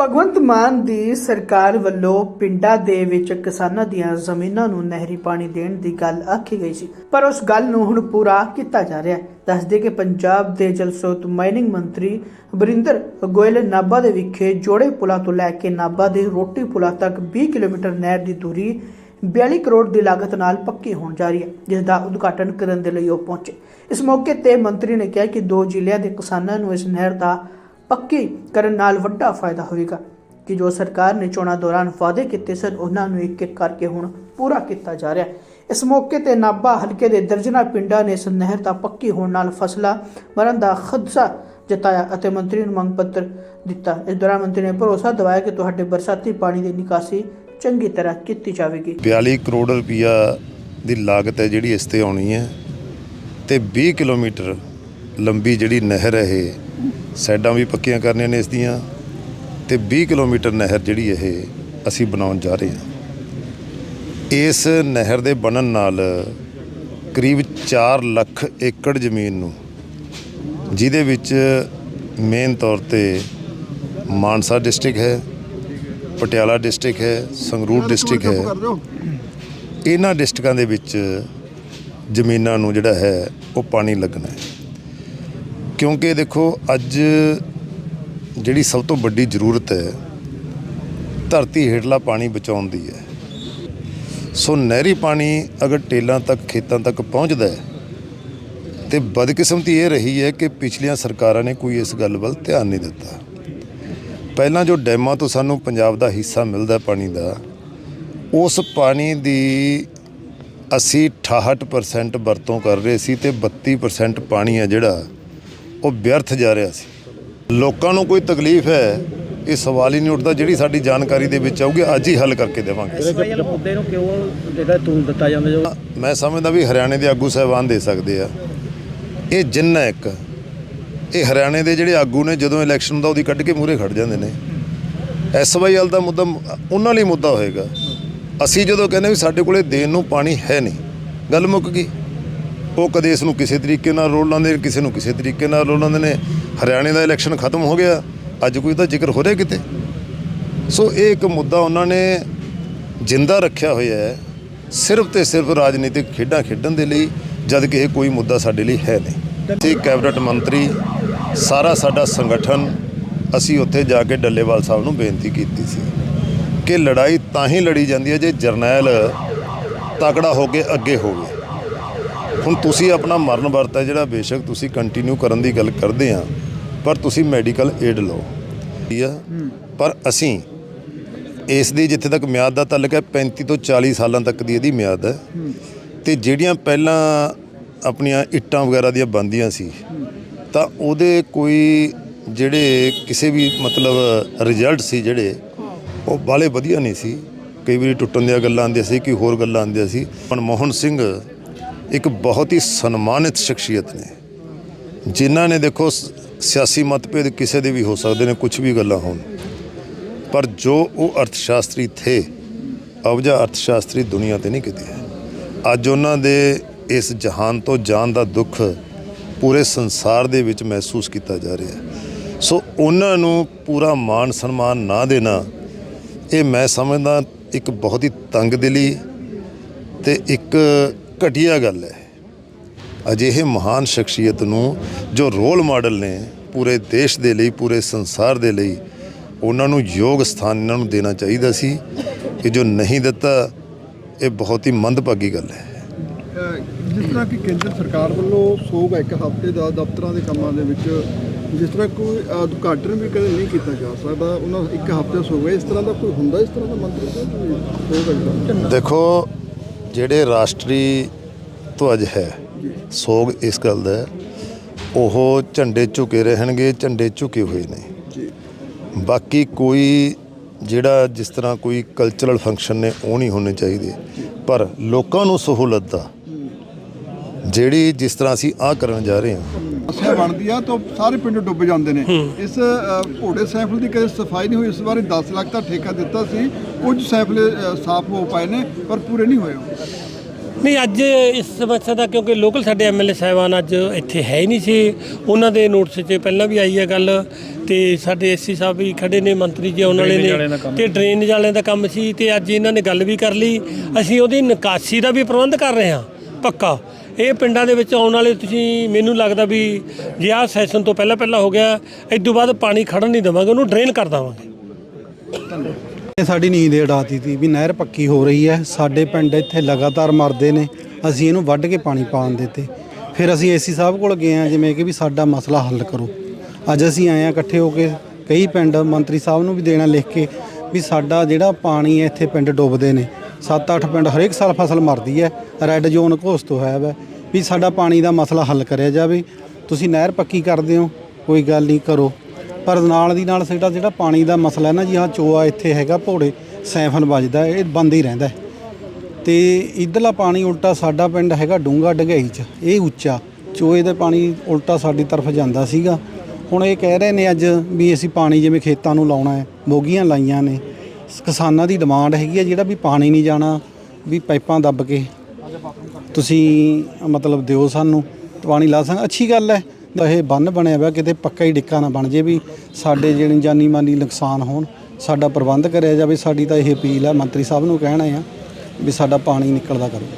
ਭਗਵੰਤ ਮਾਨ ਦੀ ਸਰਕਾਰ ਵੱਲੋਂ ਪਿੰਡਾਂ ਦੇ ਵਿੱਚ ਕਿਸਾਨਾਂ ਦੀਆਂ ਜ਼ਮੀਨਾਂ ਨੂੰ ਨਹਿਰੀ ਪਾਣੀ ਦੇਣ ਦੀ ਗੱਲ ਆਖੀ ਗਈ ਸੀ। ਪਰ ਉਸ ਗੱਲ ਨੂੰ ਹੁਣ ਪੂਰਾ ਕੀਤਾ ਜਾ ਰਿਹਾ ਹੈ। ਦੱਸਦੇ ਕਿ ਪੰਜਾਬ ਦੇ ਜਲ ਸਰੋਤ ਮਾਈਨਿੰਗ ਮੰਤਰੀ ਬਰਿੰਦਰ ਗੋਇਲ ਨਾਭਾ ਦੇ ਵਿਖੇ ਜੋੜੇ ਪੁਲਾਂ ਤੋਂ ਲੈ ਕੇ ਨਾਭਾ ਦੇ ਰੋਟੀ ਪੁਲਾਂ ਤੱਕ 20 ਕਿਲੋਮੀਟਰ ਨਹਿਰ ਦੀ ਦੂਰੀ 42 ਕਰੋੜ ਦੀ ਲਾਗਤ ਨਾਲ ਪੱਕੀ ਹੋਣ ਜਾ ਰਹੀ ਹੈ, ਜਿਸ ਦਾ ਉਦਘਾਟਨ ਕਰਨ ਦੇ ਲਈ ਉਹ ਪਹੁੰਚੇ। ਇਸ ਮੌਕੇ ਤੇ ਮੰਤਰੀ ਨੇ ਕਿਹਾ ਕਿ ਦੋ ਜ਼ਿਲ੍ਹਿਆਂ ਦੇ ਕਿਸਾਨਾਂ ਨੂੰ ਇਸ ਨਹਿਰ ਦਾ ਪੱਕੀ ਕਰਨ ਨਾਲ ਵੱਡਾ ਫਾਇਦਾ ਹੋਵੇਗਾ ਕਿ ਜੋ ਸਰਕਾਰ ਨੇ ਚੋਣਾਂ ਦੌਰਾਨ ਵਾਅਦੇ ਕੀਤੇ ਸਨ, ਉਹਨਾਂ ਨੂੰ ਇੱਕ ਇੱਕ ਕਰਕੇ ਹੁਣ ਪੂਰਾ ਕੀਤਾ ਜਾ ਰਿਹਾ ਹੈ। ਇਸ ਮੌਕੇ ਤੇ ਨਾਭਾ ਹਲਕੇ ਦੇ ਦਰਜਨਾ ਪਿੰਡਾਂ ਨੇ ਇਸ ਨਹਿਰ ਦਾ ਪੱਕੀ ਹੋਣ ਨਾਲ ਫਸਲਾਂ ਮਰਨ ਦਾ ਖਦਸ਼ਾ ਜਤਾਇਆ ਅਤੇ ਮੰਤਰੀ ਨੂੰ ਮੰਗ ਪੱਤਰ ਦਿੱਤਾ। ਇਸ ਦੌਰਾਨ ਮੰਤਰੀ ਨੇ ਭਰੋਸਾ ਦਿਵਾਇਆ ਕਿ ਤੁਹਾਡੇ ਬਰਸਾਤੀ ਪਾਣੀ ਦੀ ਨਿਕਾਸੀ ਚੰਗੀ ਤਰ੍ਹਾਂ ਕੀਤੀ ਜਾਵੇਗੀ। 42 ਕਰੋੜ ਰੁਪਈਆ ਦੀ ਲਾਗਤ ਹੈ ਜਿਹੜੀ ਇਸ ਤੇ ਆਉਣੀ ਹੈ ਤੇ 20 ਕਿਲੋਮੀਟਰ ਲੰਬੀ ਜਿਹੜੀ ਨਹਿਰ ਹੈ ਇਹ ਸਾਈਡਾਂ ਵੀ ਪੱਕੀਆਂ ਕਰਨੀਆਂ ਨੇ ਇਸ ਦੀਆਂ ਤੇ 20 ਕਿਲੋਮੀਟਰ ਨਹਿਰ ਜਿਹੜੀ ਇਹ ਅਸੀਂ ਬਣਾਉਣ ਜਾ ਰਹੇ ਹਾਂ। ਇਸ ਨਹਿਰ ਦੇ ਬਣਨ ਨਾਲ ਕਰੀਬ 4 ਲੱਖ ਏਕੜ ਜ਼ਮੀਨ ਨੂੰ ਜਿਹਦੇ ਵਿੱਚ ਮੇਨ ਤੌਰ ਤੇ ਮਾਨਸਾ ਡਿਸਟ੍ਰਿਕਟ ਹੈ ਪਟਿਆਲਾ ਡਿਸਟ੍ਰਿਕਟ ਹੈ ਸੰਗਰੂਰ ਡਿਸਟ੍ਰਿਕਟ ਹੈ? ਇਹਨਾਂ ਡਿਸਟ੍ਰਿਕਾਂ ਦੇ ਵਿੱਚ ਜ਼ਮੀਨਾਂ ਨੂੰ ਜਿਹੜਾ ਹੈ ਉਹ ਪਾਣੀ ਲੱਗਣਾ ਹੈ। ਕਿਉਂਕਿ ਦੇਖੋ, ਅੱਜ ਜਿਹੜੀ ਸਭ ਤੋਂ ਵੱਡੀ ਜ਼ਰੂਰਤ ਹੈ, ਧਰਤੀ ਹੇਠਲਾ ਪਾਣੀ ਬਚਾਉਣ ਦੀ ਹੈ। ਸੋ ਨਹਿਰੀ ਪਾਣੀ ਅਗਰ ਟੇਲਾਂ ਤੱਕ, ਖੇਤਾਂ ਤੱਕ ਪਹੁੰਚਦਾ ਹੈ, ਤੇ ਬਦਕਿਸਮਤੀ ਇਹ ਰਹੀ ਹੈ ਕਿ ਪਿਛਲੀਆਂ ਸਰਕਾਰਾਂ ਨੇ ਕੋਈ ਇਸ ਗੱਲ ਵੱਲ ਧਿਆਨ ਨਹੀਂ ਦਿੱਤਾ। ਪਹਿਲਾਂ ਜੋ ਡੈਮਾਂ ਤੋਂ ਸਾਨੂੰ ਪੰਜਾਬ ਦਾ ਹਿੱਸਾ ਮਿਲਦਾ ਪਾਣੀ ਦਾ, ਉਸ ਪਾਣੀ ਦੀ ਅਸੀਂ 68% ਵਰਤੋਂ ਕਰ ਰਹੇ ਸੀ ਤੇ 32% ਪਾਣੀ ਹੈ ਜਿਹੜਾ ਉਹ ਵਿਅਰਥ ਜਾ ਰਿਹਾ ਸੀ। ਲੋਕਾਂ ਨੂੰ ਕੋਈ ਤਕਲੀਫ ਹੈ ਇਹ ਸਵਾਲ ਹੀ ਨਹੀਂ ਉੱਠਦਾ ਜਿਹੜੀ ਸਾਡੀ ਜਾਣਕਾਰੀ ਦੇ ਵਿੱਚ ਆਊਗੀ ਅੱਜ ਹੀ ਹੱਲ ਕਰਕੇ ਦੇਵਾਂਗੇ। ਇਸ ਮੁੱਦੇ ਨੂੰ ਕਿਉਂ ਜਿਹੜਾ ਤੂੰ ਦਿੱਤਾ ਜਾਂਦਾ ਜੋ ਮੈਂ ਸਮਝਦਾ ਵੀ ਹਰਿਆਣੇ ਦੇ ਆਗੂ ਸਾਹਿਬਾਨ ਦੇ ਸਕਦੇ ਆ। ਇਹ ਜਿੰਨਾ ਇੱਕ ਇਹ ਹਰਿਆਣੇ ਦੇ ਜਿਹੜੇ ਆਗੂ ਨੇ ਜਦੋਂ ਇਲੈਕਸ਼ਨ ਹੁੰਦਾ ਉਹਦੀ ਕੱਢ ਕੇ ਮੂਹਰੇ ਖੜ ਜਾਂਦੇ ਨੇ। ਐਸਵਾਈਐਲ ਦਾ ਮੁੱਦਾ ਉਹਨਾਂ ਲਈ ਮੁੱਦਾ ਹੋਏਗਾ। ਅਸੀਂ ਜਦੋਂ ਕਹਿੰਦੇ ਵੀ ਸਾਡੇ ਕੋਲੇ ਦੇਣ ਨੂੰ ਪਾਣੀ ਹੈ ਨਹੀਂ ਗੱਲ ਮੁੱਕ ਗਈ। ਉਹ ਕਦੇ ਇਸ ਨੂੰ ਕਿਸੇ ਤਰੀਕੇ ਨਾਲ ਰੋਲ ਲਾਉਂਦੇ ਨੇ ਕਿਸੇ ਨੂੰ ਕਿਸੇ ਤਰੀਕੇ ਨਾਲ ਰੋਲ ਲਾਉਂਦੇ ਨੇ। ਹਰਿਆਣੇ ਦਾ ਇਲੈਕਸ਼ਨ ਖਤਮ ਹੋ ਗਿਆ। ਅੱਜ ਕੋਈ ਤਾਂ ਜ਼ਿਕਰ ਹੋ ਰਿਹਾ ਕਿਤੇ? ਸੋ ਇਹ ਇੱਕ ਮੁੱਦਾ ਉਹਨਾਂ ਨੇ ਜਿੰਦਾ ਰੱਖਿਆ ਹੋਇਆ ਹੈ, ਸਿਰਫ ਤੇ ਸਿਰਫ ਰਾਜਨੀਤਿਕ ਖੇਡਾਂ ਖੇਡਣ ਦੇ ਲਈ, ਜਦ ਕਿ ਇਹ ਕੋਈ ਮੁੱਦਾ ਸਾਡੇ ਲਈ ਹੈ ਨਹੀਂ। ਤੇ ਕੈਬਨਿਟ ਮੰਤਰੀ, ਸਾਰਾ ਸਾਡਾ ਸੰਗਠਨ, ਅਸੀਂ ਉੱਥੇ ਜਾ ਕੇ ਡੱਲੇਵਾਲ ਸਾਹਿਬ ਨੂੰ ਬੇਨਤੀ ਕੀਤੀ ਸੀ ਕਿ ਲੜਾਈ ਤਾਂ ਹੀ ਲੜੀ ਜਾਂਦੀ ਹੈ ਜੇ ਜਰਨੈਲ ਤਕੜਾ ਹੋ ਕੇ ਅੱਗੇ ਹੋਵੇ। ਹੁਣ ਤੁਸੀਂ ਆਪਣਾ ਮਰਨ ਵਰਤ ਹੈ ਜਿਹੜਾ ਬੇਸ਼ੱਕ ਤੁਸੀਂ ਕੰਟੀਨਿਊ ਕਰਨ ਦੀ ਗੱਲ ਕਰਦੇ ਆ, ਪਰ ਤੁਸੀਂ ਮੈਡੀਕਲ ਏਡ ਲਓ। ਠੀਕ ਆ? ਪਰ ਅਸੀਂ ਇਸ ਦੀ ਜਿੱਥੇ ਤੱਕ ਮਿਆਦ ਦਾ ਤਾਲੁਕ ਹੈ 35 ਤੋਂ 40 ਸਾਲਾਂ ਤੱਕ ਦੀ ਇਹਦੀ ਮਿਆਦ ਹੈ। ਤੇ ਜਿਹੜੀਆਂ ਪਹਿਲਾਂ ਆਪਣੀਆਂ ਇੱਟਾਂ ਵਗੈਰਾ ਦੀਆਂ ਬੰਦੀਆਂ ਸੀ, ਤਾਂ ਉਹਦੇ ਕੋਈ ਜਿਹੜੇ ਕਿਸੇ ਵੀ ਮਤਲਬ ਰਿਜ਼ਲਟ ਸੀ ਜਿਹੜੇ, ਉਹ ਬਾਲੇ ਵਧੀਆ ਨਹੀਂ ਸੀ। ਕਈ ਵਾਰੀ ਟੁੱਟਣ ਦੀਆਂ ਗੱਲਾਂ ਆਉਂਦੀਆਂ ਸੀ, ਕੋਈ ਹੋਰ ਗੱਲਾਂ ਆਉਂਦੀਆਂ ਸੀ। ਪਰ ਮੋਹਨ ਸਿੰਘ ਇੱਕ ਬਹੁਤ ਹੀ ਸਨਮਾਨਿਤ ਸ਼ਖਸੀਅਤ ਨੇ। ਜਿਨ੍ਹਾਂ ਨੇ ਦੇਖੋ, ਸ- ਸਿਆਸੀ ਮਤਭੇਦ ਕਿਸੇ ਦੇ ਵੀ ਹੋ ਸਕਦੇ ਨੇ ਕੁਝ ਵੀ ਗੱਲਾਂ ਹੋਣ। ਪਰ ਜੋ ਉਹ ਅਰਥ ਸ਼ਾਸਤਰੀ ਥੇ, ਅਵਜਾ ਅਰਥ ਸ਼ਾਸਤਰੀ ਦੁਨੀਆ ਤੇ ਨਹੀਂ ਕਿਤੇ। ਅੱਜ ਉਹਨਾਂ ਦੇ ਇਸ ਜਹਾਨ ਤੋਂ ਜਾਣ ਦਾ ਦੁੱਖ ਪੂਰੇ ਸੰਸਾਰ ਦੇ ਵਿੱਚ ਮਹਿਸੂਸ ਕੀਤਾ ਜਾ ਰਿਹਾ ਹੈ। ਸੋ ਉਹਨਾਂ ਨੂੰ ਪੂਰਾ ਮਾਣ ਸਨਮਾਨ ਨਾ ਦੇਣਾ, ਇਹ ਮੈਂ ਸਮਝਦਾ ਇੱਕ ਬਹੁਤ ਹੀ ਤੰਗਦਿਲੀ ਤੇ ਇੱਕ ਘਟੀਆ ਗੱਲ ਹੈ। ਅਜਿਹੇ ਮਹਾਨ ਸ਼ਖਸੀਅਤ ਨੂੰ ਜੋ ਰੋਲ ਮਾਡਲ ਨੇ ਪੂਰੇ ਦੇਸ਼ ਦੇ ਲਈ ਪੂਰੇ ਸੰਸਾਰ ਦੇ ਲਈ ਉਹਨਾਂ ਨੂੰ ਯੋਗ ਸਥਾਨ ਇਹਨਾਂ ਨੂੰ ਦੇਣਾ ਚਾਹੀਦਾ ਸੀ ਕਿ ਜੋ ਨਹੀਂ ਦਿੱਤਾ ਇਹ ਬਹੁਤ ਹੀ ਮੰਦਭਾਗੀ ਗੱਲ ਹੈ। ਜਿਸ ਤਰ੍ਹਾਂ ਕਿ ਕੇਂਦਰ ਸਰਕਾਰ ਵੱਲੋਂ ਸੋਗ ਇੱਕ ਹਫ਼ਤੇ ਦਾ ਦਫ਼ਤਰਾਂ ਦੇ ਕੰਮਾਂ ਦੇ ਵਿੱਚ ਜਿਸ ਤਰ੍ਹਾਂ ਕੋਈ ਉਦਘਾਟਨ ਵੀ ਕਦੇ ਨਹੀਂ ਕੀਤਾ ਜਾ ਸਕਦਾ ਉਹਨਾਂ ਇੱਕ ਹਫ਼ਤੇ ਸੋਗ ਇਸ ਤਰ੍ਹਾਂ ਦਾ ਕੋਈ ਹੁੰਦਾ ਇਸ ਤਰ੍ਹਾਂ ਦਾ ਮੰਤਰੀ ਸਾਹਿਬ? ਹੈ? ਦੇਖੋ ਜਿਹੜੇ ਰਾਸ਼ਟਰੀ ਧਵਜ ਹੈ ਸੋਗ ਇਸ ਗੱਲ ਦਾ ਉਹ ਝੰਡੇ ਝੁਕੇ ਰਹਿਣਗੇ ਝੰਡੇ ਝੁਕੇ ਹੋਏ ਨੇ। ਜੀ। ਬਾਕੀ ਕੋਈ ਜਿਹੜਾ ਜਿਸ ਤਰ੍ਹਾਂ ਕੋਈ ਕਲਚਰਲ ਫੰਕਸ਼ਨ ਨੇ ਉਹ ਨਹੀਂ ਹੋਣੇ ਚਾਹੀਦੇ। ਪਰ ਲੋਕਾਂ ਨੂੰ ਸਹੂਲਤ ਦਾ ਜਿਹੜੀ ਜਿਸ ਤਰ੍ਹਾਂ ਅਸੀਂ ਆ ਕਰਨ ਜਾ ਰਹੇ ਹਾਂ ਸਮੱਸਿਆ ਬਣਦੀ ਆ ਤਾਂ ਸਾਰੇ ਪਿੰਡ ਡੁੱਬ ਜਾਂਦੇ ਨੇ। ਇਸ ਘੋੜੇ ਸੈਂਪਲ ਦੀ ਕਦੇ ਸਫ਼ਾਈ ਨਹੀਂ ਹੋਈ ਇਸ ਬਾਰੇ 10 ਲੱਖ ਦਾ ਠੇਕਾ ਦਿੱਤਾ ਸੀ। ਕੁਝ ਸੈਂਪਲ ਅਹ, ਸਾਫ਼ ਹੋ ਪਾਏ ਨੇ ਪਰ ਪੂਰੇ ਨਹੀਂ ਹੋਏ। ਨਹੀਂ ਅੱਜ ਇਸ ਸਮੱਸਿਆ ਦਾ ਕਿਉਂਕਿ ਲੋਕਲ ਸਾਡੇ ਐਮਐਲਏ ਸਾਹਿਬਾਨ ਅੱਜ ਇੱਥੇ ਹੈ ਹੀ ਨਹੀਂ ਸੀ। ਉਹਨਾਂ ਦੇ ਨੋਟਿਸ 'ਚ ਪਹਿਲਾਂ ਵੀ ਆਈ ਹੈ ਗੱਲ ਤੇ ਸਾਡੇ ਐਸਸੀ ਸਾਹਿਬ ਵੀ ਖੜੇ ਨੇ ਮੰਤਰੀ ਜੀ ਆਉਣ ਵਾਲੇ ਨੇ ਤੇ ਡਰੇਨੇਜ ਵਾਲਿਆਂ ਦਾ ਕੰਮ ਸੀ ਤੇ ਅੱਜ ਇਹਨਾਂ ਨੇ ਗੱਲ ਵੀ ਕਰ ਲਈ। ਅਸੀਂ ਉਹਦੀ ਨਿਕਾਸੀ ਦਾ ਵੀ ਪ੍ਰਬੰਧ ਕਰ ਰਹੇ ਹਾਂ ਪੱਕਾ। ਇਹ ਪਿੰਡਾਂ ਦੇ ਵਿੱਚ ਆਉਣ ਵਾਲੇ ਤੁਸੀਂ, ਮੈਨੂੰ ਲੱਗਦਾ ਵੀ ਜੇ ਆਹ ਸੈਸ਼ਨ ਤੋਂ ਪਹਿਲਾਂ ਪਹਿਲਾਂ ਹੋ ਗਿਆ ਇਸ ਤੋਂ ਬਾਅਦ ਪਾਣੀ ਖੜਨ ਨਹੀਂ ਦੇਵਾਂਗੇ, ਉਹਨੂੰ ਡਰੇਨ ਕਰ ਦੇਵਾਂਗੇ। ਇਹ ਸਾਡੀ ਨੀਂਦ ਉਡਾਤੀ ਤੀ ਵੀ ਨਹਿਰ ਪੱਕੀ ਹੋ ਰਹੀ ਹੈ, ਸਾਡੇ ਪਿੰਡ ਇੱਥੇ ਲਗਾਤਾਰ ਮਰਦੇ ਨੇ, ਅਸੀਂ ਇਹਨੂੰ ਵੱਢ ਕੇ ਪਾਣੀ ਪਾਣ ਦਿੱਤੇ। ਫਿਰ ਅਸੀਂ ਏਸੀ ਸਾਹਿਬ ਕੋਲ ਗਏ ਆ ਜਿਵੇਂ ਕਿ ਵੀ ਸਾਡਾ ਮਸਲਾ ਹੱਲ ਕਰੋ। ਅੱਜ ਅਸੀਂ ਆਏ ਆ ਇਕੱਠੇ ਹੋ ਕੇ ਕਈ ਪਿੰਡ ਮੰਤਰੀ ਸਾਹਿਬ ਨੂੰ ਵੀ ਦੇਣਾ ਲਿਖ ਕੇ ਵੀ ਸਾਡਾ ਜਿਹੜਾ ਪਾਣੀ ਹੈ ਇੱਥੇ ਪਿੰਡ ਡੁੱਬਦੇ ਨੇ। 7-8 ਪਿੰਡ ਹਰੇਕ ਸਾਲ ਫਸਲ ਮਰਦੀ ਹੈ। ਰੈੱਡ ਜ਼ੋਨ ਘੋਸ਼ਿਤ ਹੋਇਆ ਵਾ। ਵੀ ਸਾਡਾ ਪਾਣੀ ਦਾ ਮਸਲਾ ਹੱਲ ਕਰਿਆ ਜਾਵੇ। ਤੁਸੀਂ ਨਹਿਰ ਪੱਕੀ ਕਰਦੇ ਹੋ, ਕੋਈ ਗੱਲ ਨਹੀਂ ਕਰੋ। ਪਰ ਨਾਲ ਦੀ ਨਾਲ ਸਾਡਾ ਜਿਹੜਾ ਪਾਣੀ ਦਾ ਮਸਲਾ ਹੈ ਨਾ ਜੀ ਹਾਂ ਚੋਆ ਇੱਥੇ ਹੈਗਾ ਭੋੜੇ, ਸੈਫਨ ਵੱਜਦਾ ਇਹ ਬੰਦ ਹੀ ਰਹਿੰਦਾ ਹੈ। ਤੇ ਇਧਰਲਾ ਪਾਣੀ ਉਲਟਾ ਸਾਡਾ ਪਿੰਡ ਹੈਗਾ ਡੂੰਗਾ ਡਗਾਈ ਚ, ਇਹ ਉੱਚਾ। ਚੋਏ ਦਾ ਪਾਣੀ ਉਲਟਾ ਸਾਡੀ ਤਰਫ ਜਾਂਦਾ ਸੀਗਾ। ਹੁਣ ਇਹ ਕਹਿ ਰਹੇ ਨੇ ਅੱਜ ਵੀ ਅਸੀਂ ਪਾਣੀ ਜਿਵੇਂ ਖੇਤਾਂ ਨੂੰ ਲਾਉਣਾ ਹੈ, ਮੋਗੀਆਂ ਲਾਈਆਂ ਨੇ। ਕਿਸਾਨਾਂ ਦੀ ਡਿਮਾਂਡ ਹੈਗੀ ਹੈ ਜਿਹੜਾ ਵੀ ਪਾਣੀ ਨਹੀਂ ਜਾਣਾ, ਵੀ ਪਾਈਪਾਂ ਦੱਬ ਕੇ। ਤੁਸੀਂ ਮਤਲਬ ਦਿਓ ਸਾਨੂੰ, ਪਾਣੀ ਲਾ ਸਕ, ਅੱਛੀ ਗੱਲ ਹੈ। ਤਾਂ ਇਹ ਬੰਨ ਬਣਿਆ ਹੋਇਆ ਕਿਤੇ ਪੱਕਾ ਹੀ ਡਿੱਕਾ ਨਾ ਬਣ ਜੇ ਵੀ ਸਾਡੇ ਜਿਹੜੇ ਜਾਨੀ ਮਾਨੀ ਨੁਕਸਾਨ ਹੋਣ, ਸਾਡਾ ਪ੍ਰਬੰਧ ਕਰਿਆ ਜਾਵੇ, ਸਾਡੀ ਤਾਂ ਇਹ ਅਪੀਲ ਹੈ, ਮੰਤਰੀ ਸਾਹਿਬ ਨੂੰ ਕਹਿਣਾ ਆ ਵੀ ਸਾਡਾ ਪਾਣੀ ਨਿਕਲਦਾ ਕਰੋ।